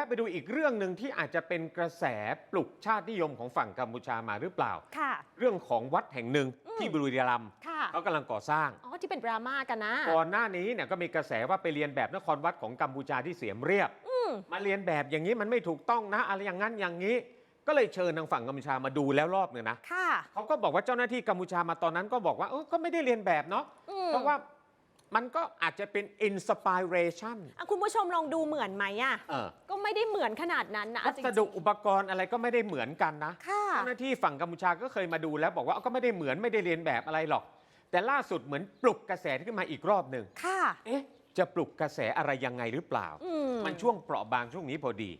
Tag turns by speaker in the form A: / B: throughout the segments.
A: ะไปดูอีกเรื่องหนึ่งที่อาจจะเป็นกระแสปลุกชาตินิยมของฝั่งกัมพูชามาหรือเปล่า
B: ค่ะ
A: เรื่องของวัดแห่งหนึ่ง
B: อืม
A: ที่บุรีรัมย์
B: ค่ะ
A: เขากำลังก่อสร้าง
B: อ๋อ ที่เป็นดราม่ากันนะ
A: ก่อนหน้านี้เนี่ยก็มีกระแสว่าไปเรียนแบบนครวัดของกัมพูชาที่เสียมเรียบ
B: อืม
A: มาเรียนแบบอย่างนี้มันไม่ถูกต้องนะ อะไรอย่างนั้นอย่างนี้ ก็เลยเชิญทางฝั่งกัมพูชามาดูแล้วรอบหนึ่งนะ
B: ค่ะ
A: เขาก็บอกว่าเจ้าหน้าที่กัมพูชามาตอนนั้นก็บอกว่าเออก็ไม่ได้เรียนแบบเนาะ
B: อืม
A: เพราะว่า มันก็อาจจะเป็น inspiration
B: อะคุณผู้ชมลองดูเหมือนไหมอะ
A: เออ
B: ก็ไม่ได้เหมือนขนาดนั้นนะ
A: วั
B: เอาจริง
A: สดุอุปกรณ์อะไรก็ไม่ได้เหมือนกันนะ
B: ๆค่ะ
A: เจ้าหน้าที่ฝั่งกัมพูชาก็เคยมาดูแล้วบอกว่าก็ไม่ได้เหมือนไม่ได้เรียนแบบอะไรหรอก แต่ล่าสุดเหมือนปลุกกระแสขึ้นมาอีกรอบหนึ่ง
B: ค่ะ
A: เอ๊ะ จะปลุกกระแสอะไรยังไงหรือเปล่า
B: อืม
A: มันช่วงเปราะบางช่วงนี้พอดี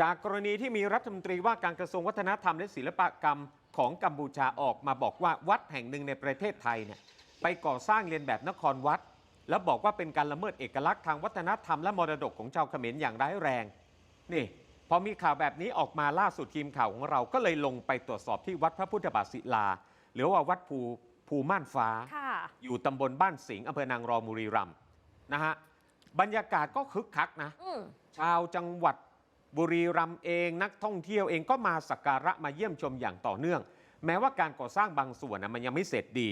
A: จากกรณีที่มีรัฐมนตรีว่าการกระทรวงวัฒนธรรมและศิลปกรรมของกัมพูชาออกมาบอกว่าวัดแห่งหนึ่งในประเทศไทยเนี่ยไปก่อสร้างเรียนแบบนครวัด แล้วบอกว่าเป็นการละเมิดเอกลักษณ์ทางวัฒนธรรมและมรดกของชาวเขมรอย่างร้ายแรง นี่พอมีข่าวแบบนี้ออกมาล่าสุดทีมข่าวของเราก็เลยลงไปตรวจสอบที่วัดพระพุทธบาทศิลา หรือว่าวัดภูภูม่านฟ้า
B: ค่ะ
A: อยู่ตำบลบ้านสิงห์อำเภอนางรองบุรีรัมย์นะฮะบรรยากาศก็คึกคักนะ
B: อืม
A: ชาวจังหวัดบุรีรัมย์เองนักท่องเที่ยวเองก็มาสักการะมาเยี่ยมชมอย่างต่อเนื่อง แม้ว่าการก่อสร้างบางส่วนนะมันยังไม่เสร็จดี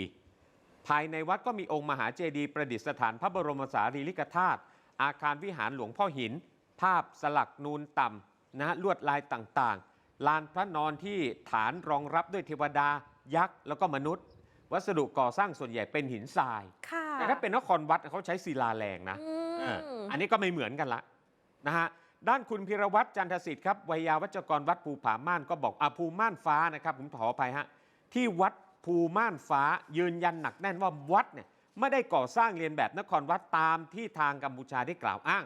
A: ภายในวัดก็มีองค์มหาเจดีย์ประดิษฐานพระบรมสารีริกธาตุอาคารวิหารหลวงพ่อหิน ภาพสลักนูนต่ำนะฮะลวดลายต่างๆ ลานพระนอนที่ฐานรองรับด้วยเทวดา ยักษ์แล้วก็มนุษย์ วัสดุก่อสร้างส่วนใหญ่เป็นหินทราย
B: ค่ะ
A: แต่ถ้าเป็นนครวัดเขาใช้ศิลาแรงนะ
B: อืม
A: เอออันนี้ก็ไม่เหมือนกันละนะฮะด้านคุณพิรวัตรจันทสิทธิ์ครับวิยาวัจกรวัดภูผาม่านก็บอกอาภูม่านฟ้านะครับผมขออภัยฮะที่วัด ภูม่านฟ้ายืนยันหนักแน่นว่าวัดเนี่ยไม่ได้ก่อสร้างเรียนแบบนครวัดตามที่ทางกัมพูชาได้กล่าวอ้าง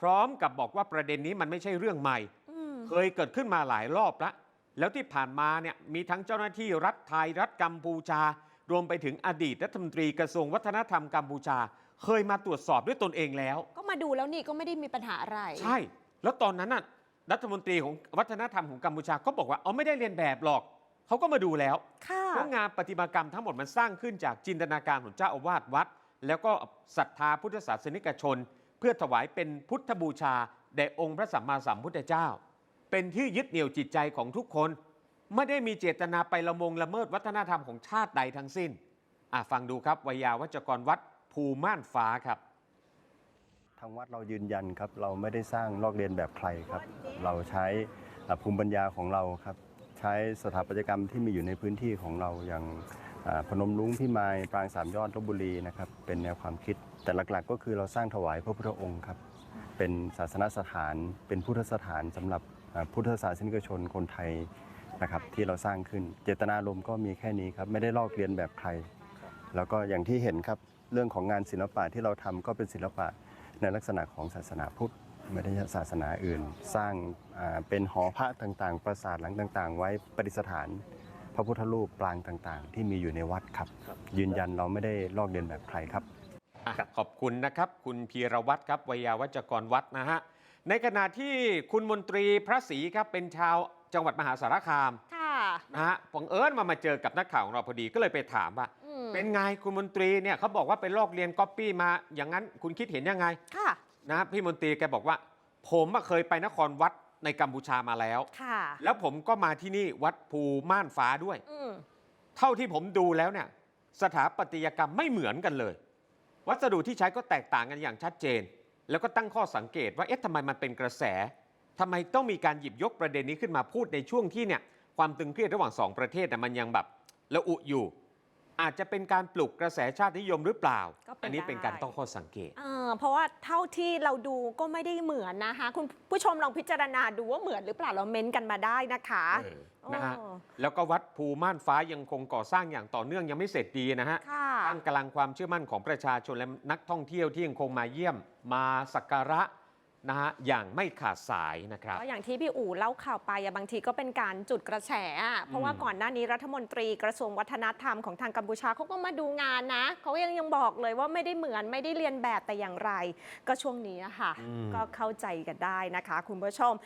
A: พร้อมกับบอกว่าประเด็นนี้มันไม่ใช่เรื่องใหม่
B: อืม
A: เคยเกิดขึ้นมาหลายรอบแล้วแล้วที่ผ่านมาเนี่ยมีทั้งเจ้าหน้าที่รัฐไทยรัฐกัมพูชา รวมไปถึงอดีตรัฐมนตรีกระทรวงวัฒนธรรมกัมพูชา เคยมาตรวจสอบด้วยตนเองแล้ว
B: ก็มาดูแล้วนี่ก็ไม่ได้มีปัญหาอะไร
A: ใช่ แล้วตอนนั้นน่ะรัฐมนตรีของวัฒนธรรมของกัมพูชาก็บอกว่าเอาไม่ได้เรียนแบบหรอก เขาก็มาดูแล้ว
B: ค่ะ
A: เพราะงานประติมากรรมทั้งหมดมันสร้างขึ้นจากจินตนาการของเจ้าอาวาสวัด แล้วก็ศรัทธาพุทธศาสนิกชน เพื่อถวายเป็นพุทธบูชาแด่องค์พระสัมมาสัมพุทธเจ้า เป็นที่ยึดเหนี่ยวจิตใจของทุกคน ไม่ได้มีเจตนาไปละมงละเมิดวัฒนธรรมของชาติใดทั้งสิ้นอะฟังดูครับวิยาวัจกรวัดภูม่านฟ้าครับ
C: ทางวัดเรายืนยันครับเราไม่ได้สร้างลอกเลียนแบบใครครับ เราใช้อ่าภูมิปัญญาของเราครับ ใช้สถาปัตยกรรมที่มีอยู่ในพื้นที่ของเราอย่างพนมรุ้งพิมายปรางสามยอดลบบุรีนะครับเป็นแนวความคิด แต่หลักๆ ก็คือเราสร้างถวายพระพุทธองค์ครับเป็นศาสนสถาน เป็นพุทธสถานสำหรับพุทธศาสนิกชนคนไทยนะครับที่เราสร้างขึ้น เจตนารมณ์ก็มีแค่นี้ครับไม่ได้ลอกเลียนแบบใคร แล้วก็อย่างที่เห็นครับเรื่องของงานศิลปะที่เราทำก็เป็นศิลปะในลักษณะของศาสนาพุทธ ไม่ได้ศาสนาอื่น สร้างอ่าเป็นหอพระต่างๆ ปราสาทหลังต่างๆ ไว้ประดิษฐาน พระพุทธรูปปรางต่างๆ ที่มีอยู่ในวัดครับ ยืนยันเราไม่ได้ลอกเลียนแบบใครครับ
A: อะขอบคุณนะครับ คุณพีรวัตรครับวิยาวัจกรวัดนะฮะในขณะที่คุณมนตรีพระศรีครับเป็นชาวจังหวัดมหาสารคาม
B: ค่ะ
A: นะฮะบังเอิญมามาเจอกับนักข่าวของเราพอดีก็เลยไปถามว่า
B: อืม
A: เป็นไงคุณมนตรีเนี่ยเขาบอกว่าไปลอกเรียนก๊อปปี้มาอย่างนั้นคุณคิดเห็นยังไง
B: ค่ะ
A: นะพี่มนตรีแกบอกว่า ผมอะเคยไปนครวัดในกัมพูชามาแล้ว
B: ค่ะ
A: แล้วผมก็มาที่นี่วัดภูม่านฟ้าด้วย
B: อืม
A: เท่าที่ผมดูแล้วเนี่ย สถาปัตยกรรมไม่เหมือนกันเลย วัสดุที่ใช้ก็แตกต่างกันอย่างชัดเจน แล้วก็ตั้งข้อสังเกตว่าเอ๊ะทำไมมันเป็นกระแสทำไมต้องมีการหยิบยกประเด็นนี้ขึ้นมาพูดในช่วงที่เนี่ยความตึงเครียดระหว่างสองประเทศน่ะมันยังแบบระอุอยู่ อาจจะเป็นการปลุกกระแสชาตินิยมหรือเปล่า
B: ก็เป็น
A: อันี้เป็นการ
B: ได้
A: ต้องข้อสังเกต
B: เออเพราะว่าเท่าที่เราดูก็ไม่ได้เหมือนนะคะ คุณผู้ชมลองพิจารณาดูว่าเหมือนหรือเปล่าเราเม้นต์กันมาได้นะคะ
A: เออนะฮะ
B: โอ้
A: แล้วก็วัดภูม่านฟ้ายังคงก่อสร้างอย่างต่อเนื่องยังไม่เสร็จดีนะฮะ
B: ค่ะ
A: ตั้งกำลังความเชื่อมั่นของประชาชนและนักท่องเที่ยวที่ยังคงมาเยี่ยม มาสักการะ นะฮะอย่างไม่ขาดสายนะครับ
B: ก็อย่างที่พี่อู๋เล่าข่าวไปอะบางทีก็เป็นการจุดกระแสอะเพราะว่า
A: อืม
B: ก่อนหน้านี้รัฐมนตรีกระทรวงวัฒนธรรมของทางกัมพูชาเขาก็มาดูงานนะเขายังยังบอกเลยว่าไม่ได้เหมือนไม่ได้เรียนแบบแต่อย่างไร ก็ช่วงนี้อะค่ะก็เข้าใจกันได้นะคะ คุณผู้ชม